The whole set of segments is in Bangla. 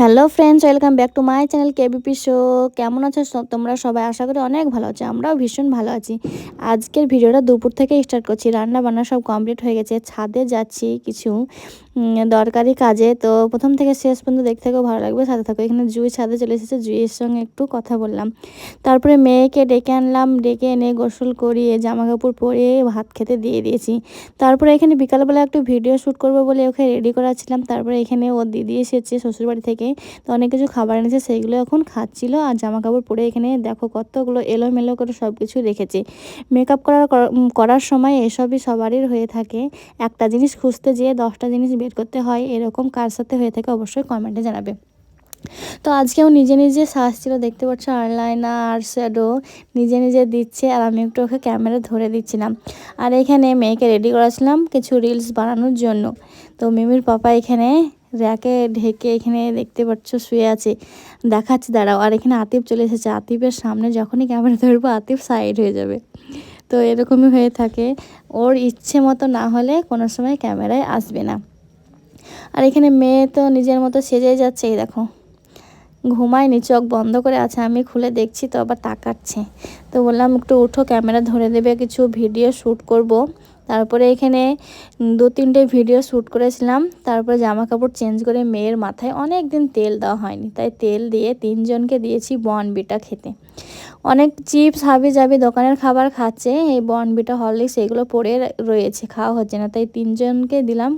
Hello friends welcome back to my channel KBP show কেমন আছো? তোমরা সবাই আশা করি অনেক ভালো আছো, আমরাও ভীষণ ভালো আছি। আজকের ভিডিওটা দুপুর থেকে স্টার্ট করছি। রান্না বান্না সব কমপ্লিট হয়ে গেছে, ছাদে যাচ্ছি কিছু। দরকারি কাজে। তো প্রথম থেকে শেষ পর্যন্ত দেখতে থাকো ভালো লাগবে। সাথে থাকো, এখানে জুই ছাদে চলে এসেছে। জুইয়ের সঙ্গে একটু কথা বললাম। তারপরে মেয়েকে ডেকে আনলাম। ডেকে এনে গোসল করিয়ে জামা কাপড় পরিয়ে ভাত খেতে দিয়ে দিয়েছি। তারপরে এখানে বিকালবেলা একটু ভিডিও শ্যুট করব বলে ওকে রেডি করাচ্ছিলাম। তারপরে এখানে ও দিদি এসেছে শ্বশুরবাড়ি থেকে। তো অনেক কিছু খাবার এনেছে, সেইগুলো এখন খাচ্ছিল। আর জামা কাপড় পরে এখানে দেখো কতগুলো এলোমেলো করে সব কিছু রেখেছে। মেকআপ করার করার সময় এসবই সবারই হয়ে থাকে। একটা জিনিস খুঁজতে যেয়ে দশটা জিনিস বের করতে হয়, এরকম কার সাথে হয়ে থাকে অবশ্যই কমেন্টে জানাবে। তো আজকেও নিজে নিজে সাজছিল দেখতে পাচ্ছ আইলাইনার আর শ্যাডো, নিজে নিজে দিচ্ছে আর আমি একটু ওকে ক্যামেরা ধরে দিচ্ছিলাম। আর এখানে মেয়েকে রেডি করাছিলাম কিছু রিলস বানানোর জন্য। তো মিমির পাপা এখানে র্যাকে ঢেকে এখানে দেখতে পাচ্ছ শুয়ে আছে। দেখাচ্ছে, দাঁড়াও। আর এখানে আতিফ চলে এসেছে। আতিফের সামনে যখনই ক্যামেরা ধরবো, আতিফ সাইড হয়ে যাবে। তো এরকমই হয়ে থাকে। ওর ইচ্ছে মতো না হলে কোনো সময় ক্যামেরায় আসবে না। আর এখানে মেয়ে তো নিজের মতো সেজে যাচ্ছে, এই দেখো। ঘুমায়নি, চোখ বন্ধ করে আছে, আমি খুলে দেখছি তো, আবার তাকাচ্ছে। তো বললাম, একটু উঠো, ক্যামেরা ধরে দেবে, কিছু ভিডিও শ্যুট করব। তারপরে এখানে দু, তিনটে ভিডিও শ্যুট করেছিলাম। তারপরে জামা কাপড় চেঞ্জ করে মেয়ের মাথায় অনেক দিন তেল দেওয়া হয়নি। তাই তেল দিয়ে তিনজনকে দিয়েছি বনবিটা খেতে। অনেক চিপস হাবি যাবি দোকানের খাবার খাচ্ছে, এই বনবিটা হরলিক্স এগুলো পড়ে রয়েছে, খাওয়া হচ্ছে না, তাই তিনজনকে দিলাম।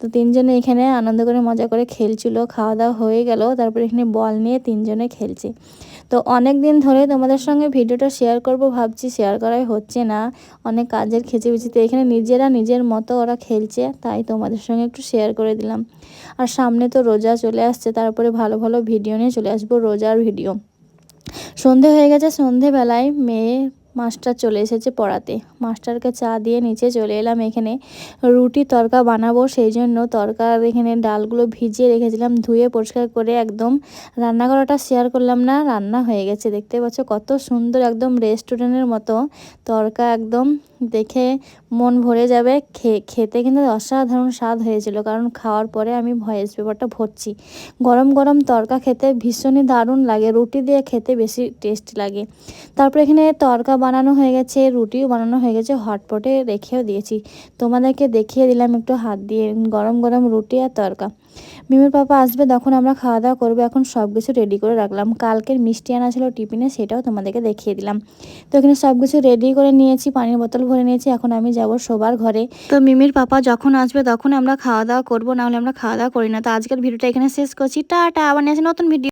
তো তিনজনে এখানে আনন্দ করে, মজা করে খেলছিল খাওয়া দাওয়া হয়ে গেল, তারপরে এখানে বল নিয়ে তিনজনে খেলছে। তো অনেক দিন ধরে তোমাদের সঙ্গে ভিডিওটা শেয়ার করব, ভাবছি শেয়ার করাই হচ্ছে না, অনেক কাজের খেচে বেচিতে এখানে নিজেরা নিজের মতো ওরা খেলছে, তাই তোমাদের সঙ্গে একটু শেয়ার করে দিলাম। আর সামনে তো রোজা চলে আসছে, তারপরে ভালো ভালো ভিডিও নিয়ে চলে আসব, রোজার ভিডিও সন্ধে হয়ে গেছে সন্ধেবেলায় মেয়ে মাস্টার চলে এসেছে পড়াতে। মাস্টারকে চা দিয়ে নিচে চলে এলাম এখানে। রুটি তরকা বানাবো সেই জন্য তরকার এখানে ডালগুলো ভিজিয়ে রেখেছিলাম, ধুয়ে পরিষ্কার করে একদম রান্না করাটা শেয়ার করলাম না, রান্না হয়ে গেছে। দেখতে পাচ্ছ কত সুন্দর একদম রেস্টুরেন্টের মতো তরকা একদম। দেখে মন ভরে যাবে। খেতে কিন্তু অসাধারণ স্বাদ হয়েছিল, কারণ খাওয়ার পরে আমি ভয়েস পেপারটা ভরছি। গরম গরম তরকা খেতে ভীষণই দারুণ লাগে। রুটি দিয়ে খেতে বেশি টেস্ট লাগে। তারপর এখানে তরকা বানানো হয়ে গেছে, রুটিও বানানো হয়ে গেছে, হটপটে রেখেও দিয়েছি। তোমাদেরকে দেখিয়ে দিলাম একটু হাত দিয়ে, গরম গরম রুটি আর তরকা। মিমির পাপা আসবে, তখন আমরা খাওয়া দাওয়া করব, এখন সব কিছু রেডি করে রাখলাম। কালকের মিষ্টি আনা ছিল টিফিনে, সেটাও তোমাদেরকে দেখিয়ে দিলাম। তো এখানে সব কিছু রেডি করে নিয়েছি, পানির বোতল ভরে নিয়েছি, এখন আমি যাব শোবার ঘরে। তো মিমির পাপা যখন আসবে, তখন আমরা খাওয়া দাওয়া করব নাহলে আমরা খাওয়া দাওয়া করি না। তো আজকের ভিডিওটা এখানে শেষ করছি। টাটা, আবার নিয়ে নতুন ভিডিও